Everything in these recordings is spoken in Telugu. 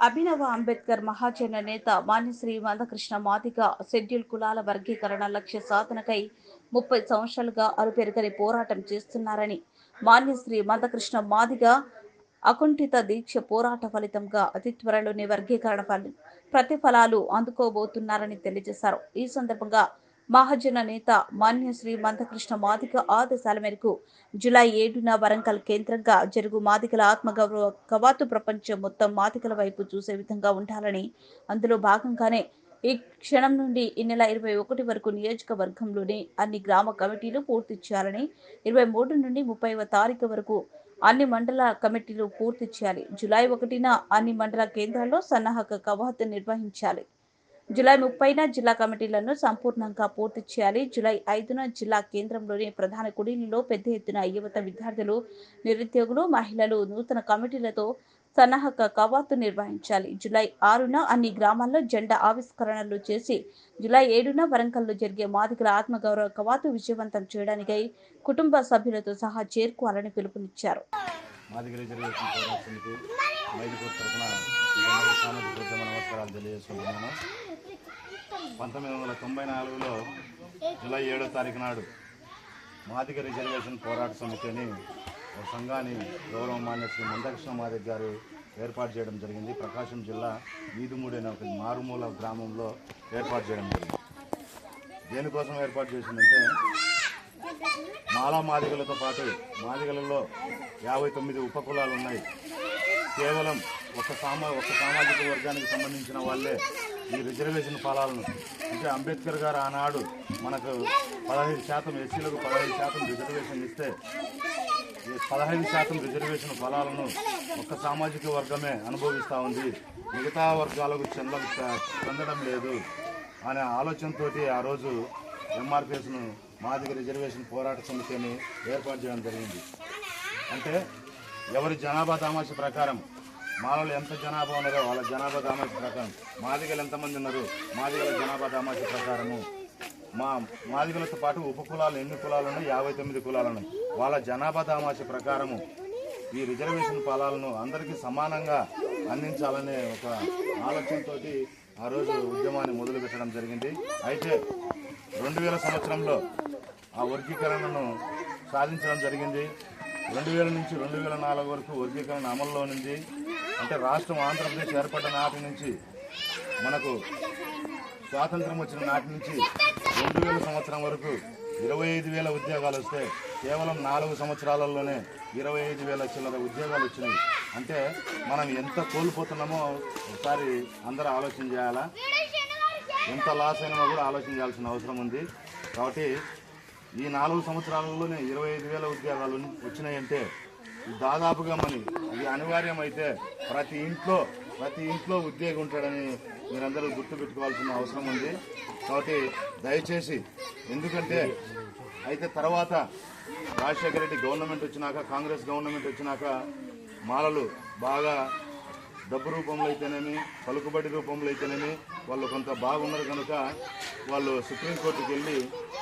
అభినవ అంబేద్కర్ మహాజన నేత మాన్యశ్రీ మందకృష్ణ మాదిగ షెడ్యూల్ కులాల వర్గీకరణ లక్ష్య సాధనకై ముప్పై సంవత్సరాలుగా అరుపెరుగని పోరాటం చేస్తున్నారని మాన్యశ్రీ మందకృష్ణ మాదిగ అకుంఠిత దీక్ష పోరాట ఫలితంగా అతి త్వరలోనే వర్గీకరణ ఫలి ప్రతిఫలాలు అందుకోబోతున్నారని తెలియజేశారు. ఈ సందర్భంగా మహాజన నేత మాన్య శ్రీ మందకృష్ణ మాదిక ఆదేశాల మేరకు జులై ఏడున వరంగల్ కేంద్రంగా జరుగు మాదికల ఆత్మగౌరవ కవాతు ప్రపంచం మొత్తం మాదికల వైపు చూసే విధంగా ఉండాలని అందులో భాగంగానే ఈ క్షణం నుండి ఈ నెల ఇరవై ఒకటి వరకు నియోజకవర్గంలోని అన్ని గ్రామ కమిటీలు పూర్తి చేయాలని ఇరవై మూడు నుండి ముప్పైవ తారీఖు వరకు అన్ని మండల కమిటీలు పూర్తి చేయాలి. జూలై ఒకటిన అన్ని మండల కేంద్రాల్లో సన్నాహక కవాతు నిర్వహించాలి. జూలై ముప్పైన జిల్లా కమిటీలను సంపూర్ణంగా పూర్తి చేయాలి. జూలై ఐదున జిల్లా కేంద్రంలోని ప్రధాన కుడిలో పెద్ద ఎత్తున యువత విద్యార్థులు నిరుద్యోగులు మహిళలు నూతన కమిటీలతో సన్నాహక కవాతు నిర్వహించాలి. జూలై ఆరున అన్ని గ్రామాల్లో జెండా ఆవిష్కరణలు చేసి జూలై ఏడున వరంగల్లో జరిగే మాదిగల ఆత్మగౌరవ కవాతు విజయవంతం చేయడానికై కుటుంబ సభ్యులతో సహా చేరుకోవాలని పిలుపునిచ్చారు. మాదిగ తరఫున సామాజిక ఉద్యమ నమస్కారాలు తెలియజేసుకుంటున్నాను. పంతొమ్మిది వందల తొంభై నాలుగులో జూలై ఏడో తారీఖు నాడు మాదిగ రిజర్వేషన్ పోరాట సమితి అని ఒక సంఘాన్ని గౌరవ మాన్య శ్రీ మందకృష్ణ మాదిక్ గారు ఏర్పాటు చేయడం జరిగింది. ప్రకాశం జిల్లా ఈదుమూడి అనే ఒక మారుమూల గ్రామంలో ఏర్పాటు చేయడం జరిగింది. దేనికోసం ఏర్పాటు చేసిందంటే మాలా మాదిగలతో పాటు మాదిగలలో యాభై తొమ్మిది ఉపకులాలు ఉన్నాయి కేవలం ఒక సామా ఒక సామాజిక వర్గానికి సంబంధించిన వాళ్ళే ఈ రిజర్వేషన్ ఫలాలను అంటే అంబేద్కర్ గారు ఆనాడు మనకు పదహైదు శాతం ఎస్సీలకు పదహైదు శాతం రిజర్వేషన్ ఇస్తే ఈ పదహైదు శాతం రిజర్వేషన్ ఫలాలను ఒక సామాజిక వర్గమే అనుభవిస్తూ ఉంది. మిగతా వర్గాలకు చెంద చెందడం లేదు అనే ఆలోచనతో ఆ రోజు ఎంఆర్పిఎస్ను మాదిగ రిజర్వేషన్ పోరాట సమితిని ఏర్పాటు చేయడం జరిగింది. అంటే ఎవరి జనాభా దామాష ప్రకారం మాలో ఎంత జనాభా ఉన్నారో వాళ్ళ జనాభా దామాష ప్రకారం. మాదిగలు ఎంతమంది ఉన్నారు? మాదిగల జనాభా దామాష ప్రకారము. మా మాదిగలతో పాటు ఉప కులాలు ఎన్ని కులాలు ఉన్నాయి? యాభై తొమ్మిది కులాలు ఉన్నాయి. వాళ్ళ జనాభా దామాష ప్రకారము ఈ రిజర్వేషన్ ఫలాలను అందరికీ సమానంగా అందించాలనే ఒక ఆలోచనతోటి ఆ రోజు ఉద్యమాన్ని మొదలుపెట్టడం జరిగింది. అయితే రెండు వేల సంవత్సరంలో ఆ వర్గీకరణను సాధించడం జరిగింది. రెండు వేల నుంచి రెండు వేల నాలుగు వరకు వర్గీకరణ అమల్లో నుంచి అంటే రాష్ట్రం ఆంధ్రప్రదేశ్ ఏర్పడ్డ నాటి నుంచి మనకు స్వాతంత్రం వచ్చిన నాటి నుంచి రెండు వేల సంవత్సరం వరకు ఇరవై ఐదు వేల ఉద్యోగాలు వస్తే కేవలం నాలుగు సంవత్సరాలలోనే ఇరవై ఐదు వేల చిల్లర ఉద్యోగాలు వచ్చినాయి. అంటే మనం ఎంత కోల్పోతున్నామో ఒకసారి అందరూ ఆలోచన చేయాలా? ఎంత లాస్ అయినా కూడా ఆలోచించాల్సిన అవసరం ఉంది. కాబట్టి ఈ నాలుగు సంవత్సరాలలోనే ఇరవై ఐదు వేల ఉద్యోగాలు వచ్చినాయంటే దాదాపుగా మరి ఇది అనివార్యమైతే ప్రతి ఇంట్లో ప్రతి ఇంట్లో ఉద్యోగం ఉంటాడని మీరందరూ గుర్తుపెట్టుకోవాల్సిన అవసరం ఉంది. కాబట్టి దయచేసి ఎందుకంటే అయితే తర్వాత రాజశేఖర రెడ్డి గవర్నమెంట్ వచ్చినాక కాంగ్రెస్ గవర్నమెంట్ వచ్చినాక మాలలు బాగా డబ్బు రూపంలో అయితేనేమి పలుకుబడి రూపంలో అయితేనేమి వాళ్ళు కొంత బాగున్నారు కనుక వాళ్ళు సుప్రీంకోర్టుకి వెళ్ళి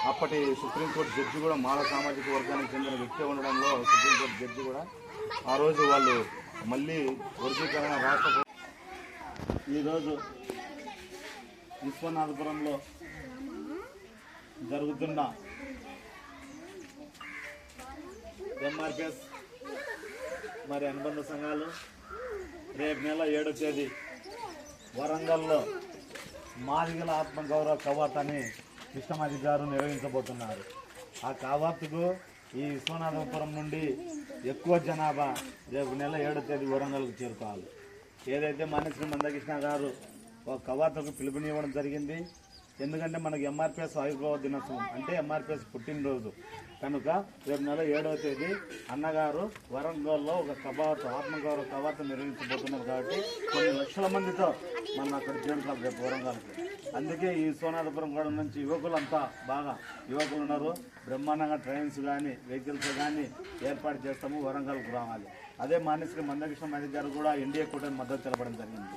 అప్పటి సుప్రీంకోర్టు జడ్జి కూడా మాల సామాజిక వర్గానికి చెందిన వ్యక్తి ఉండడంలో సుప్రీంకోర్టు జడ్జి కూడా ఆ రోజు వాళ్ళు మళ్ళీ వర్గీకరణ రాష్ట్ర ఈరోజు విశ్వనాథపురంలో జరుగుతున్న ఎంఆర్పిఎస్ మరి అనుబంధ సంఘాలు రేపు నెల ఏడో తేదీ వరంగల్లో మాదిగల ఆత్మగౌరవ కవాత్ అని కృష్ణమాది గారు నిర్వహించబోతున్నారు. ఆ కవాతుకు ఈ విశ్వనాథపురం నుండి ఎక్కువ జనాభా రేపు నెల ఏడో తేదీ వరంగల్కు చేరుకోవాలి. ఏదైతే మనశ్రీ మందకృష్ణ గారు ఒక కవాతకు పిలుపునివ్వడం జరిగింది ఎందుకంటే మనకి ఎంఆర్పిఎస్ ఆవిర్భావ దినోత్సవం అంటే ఎంఆర్పిఎస్ పుట్టినరోజు. కనుక రేపు నెల ఏడవ తేదీ అన్నగారు వరంగల్లో ఒక కవాతు ఆత్మగౌరవ కవాతు నిర్వహించబోతున్నారు కాబట్టి కొన్ని లక్షల మందితో మనం అక్కడ చేరుతాం రేపు వరంగల్కి అందుకే ఈ సోనాథపురం కూడా నుంచి యువకులంతా బాగా యువకులు ఉన్నారు. బ్రహ్మాండంగా ట్రైన్స్ కానీ వెహికల్స్ కానీ ఏర్పాటు చేస్తాము వరంగల్కు రావాలి. అదే మాన్యశ్రీ మందకృష్ణ మధ్య గారు కూడా ఎన్డీఏ కూటమి మద్దతు తెలపడం జరిగింది.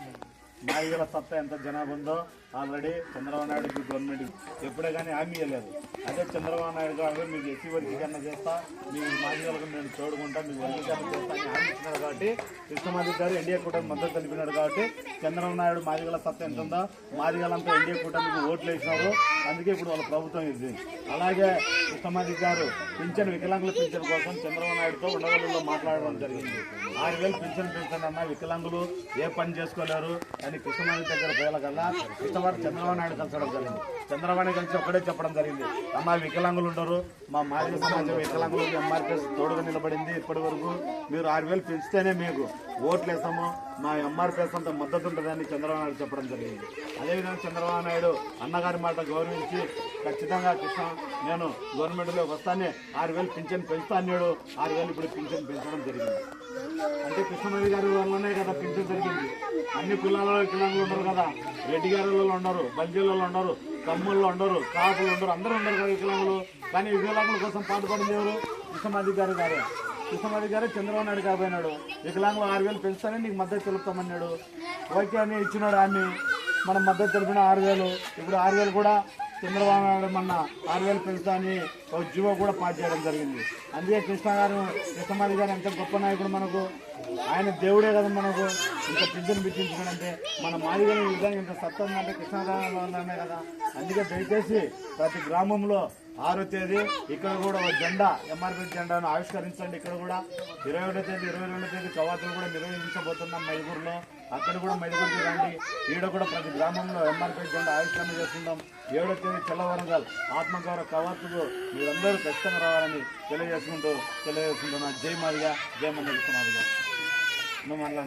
మాదిగల సత్తా ఎంత జనాభా ఉందో ఆల్రెడీ చంద్రబాబు నాయుడు గవర్నమెంట్ ఎప్పుడే కానీ హామీ ఇవ్వలేదు. అదే చంద్రబాబు నాయుడు గారు మీకు ఎస్సీ వర్గీకరణ చేస్తా మీ మాదిగలకు నేను చూడుకుంటా మీకు వర్గీకరణ చేస్తా అని హామీ ఇచ్చినారు కాబట్టి కృష్ణమాది గారు ఎన్డీఏ కూటమి మద్దతు తెలిపినాడు కాబట్టి చంద్రబాబు నాయుడు మాదిగల సత్తా ఎంత ఉందో మాదిగలంతా ఎన్డీఏ కూటమికి ఓట్లు వేసినారు. అందుకే ఇప్పుడు వాళ్ళ ప్రభుత్వం ఇది. అలాగే కృష్ణమాది గారు పింఛన్ వికలాంగుల పింఛన్ కోసం చంద్రబాబు నాయుడుతో ఉండగల్లో మాట్లాడడం జరిగింది. ఆరు వేలు పింఛన్ పింఛన్ అన్న వికలాంగులు ఏ పని చేసుకోలేరు. అని కృష్ణమాది దగ్గర పోయాల కల్లా కృష్ణమాది చంద్రబాబు నాయుడు కలిసడం జరిగింది. చంద్రబాబు కలిసి ఒకటే చెప్పడం జరిగింది. అమ్మ వికలాంగులు ఉండరు. మా మాదిగ సమాజం వికలాంగులు ఎంఆర్పిఎస్ తోడుగా నిలబడింది ఇప్పటి వరకు. మీరు ఆరు వేలు పెంచితేనే మీకు ఓట్లు వేస్తాము. మా ఎంఆర్పిఎస్ అంత మద్దతు ఉంటుందని చంద్రబాబు నాయుడు చెప్పడం జరిగింది. అదేవిధంగా చంద్రబాబు నాయుడు అన్నగారి మాట గౌరవించి ఖచ్చితంగా కృష్ణ నేను గవర్నమెంట్లో వస్తానే ఆరు వేలు పింఛన్ పెంచుతా అన్నాడు. ఆరు వేలు ఇప్పుడు పింఛన్ పెంచడం జరిగింది. అంటే కృష్ణమణి గారి వల్లనే కదా పింఛన్ జరిగింది. అన్ని కులాలలో వికలాంగులు ఉండరు కదా. రెడ్డి గారులలో ఉండరు. బల్జీలలో ఉండరు. కమ్ముల్లో ఉండరు కాపులు ఉండరు అందరూ ఉండరు కదా వికలాంగులు. కానీ వికలాంగుల కోసం పాటుపడింది ఎవరు? కృష్ణమాది గారు గారే. కృష్ణమాది గారే చంద్రబాబు నాయుడు కాబోయినాడు. వికలాంగులు ఆరు వేలు పెంచుతానని నీకు మద్దతు తెలుపుతామన్నాడు. ఓకే అని ఇచ్చినాడు ఆమె. మనం మద్దతు తెలిపిన ఆరు వేలు. ఇప్పుడు ఆరు వేలు కూడా చంద్రబాబు నాయుడు మొన్న ఆరు వేలు ఒక జీవో కూడా పాస్ చేయడం జరిగింది. అందుకే కృష్ణ గారు కృష్ణమాలి గారు ఎంత గొప్ప నాయకుడు మనకు. ఆయన దేవుడే కదా మనకు. ఇంత పింఛను పెట్టించుకోనంటే మన మాదిగల ఇంత సత్తా ఉందంటే కృష్ణారామే కదా. అందుకే దయచేసి ప్రతి గ్రామంలో ఆరో తేదీ ఇక్కడ కూడా ఒక జెండా ఎంఆర్పీ జెండాను ఆవిష్కరించండి. ఇక్కడ కూడా ఇరవై ఒకటో తేదీ ఇరవై రెండో తేదీ కవాతులు కూడా నిర్వహించబోతున్నాం మైదుగురులో అక్కడ కూడా మైదుగురికి రండి. ఈడ కూడా ప్రతి గ్రామంలో ఎంఆర్పీ జెండా ఆవిష్కరణ చేస్తున్నాం. ఏడో తేదీ తెల్లవరంగల్ ఆత్మగౌరవ కవాతుకు మీరందరూ ఖచ్చితంగా రావాలని తెలియజేసుకుంటూ తెలియజేసుకుంటున్నాను జై మాదిగా జై మంది మాదిగా. నువ్వు మళ్ళీ